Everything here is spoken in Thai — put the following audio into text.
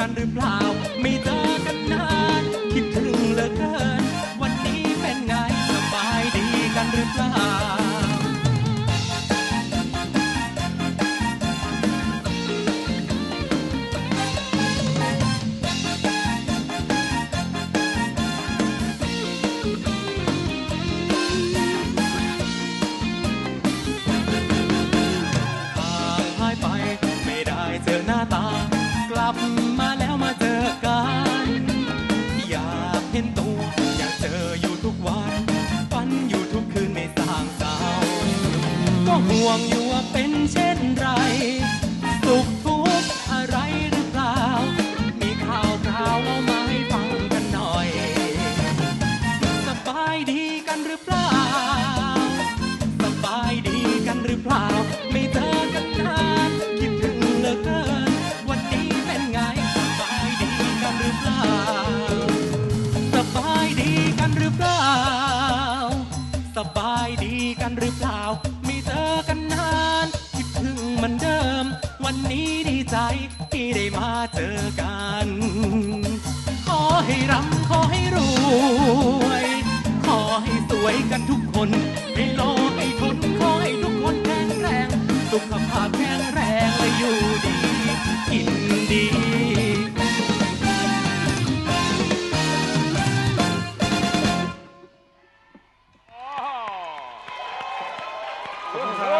กันหรือเปล่า ไม่เจอกันนาน คิดถึงเหลือเกิน วันนี้เป็นไงสบายดีกันหรือเปล่าไปไม่ได้เจอหน้าตากลับ ห่วงอยู่ว่าเป็นเช่นไรสุข ได้มาเจอกัน ขอให้รำขอให้รวย ขอให้สวยกันทุกคน ให้โลกให้ทนขอให้ทุกคนแข็งแรง สุขภาพแข็งแรงและอยู่ดี กินดีขอบ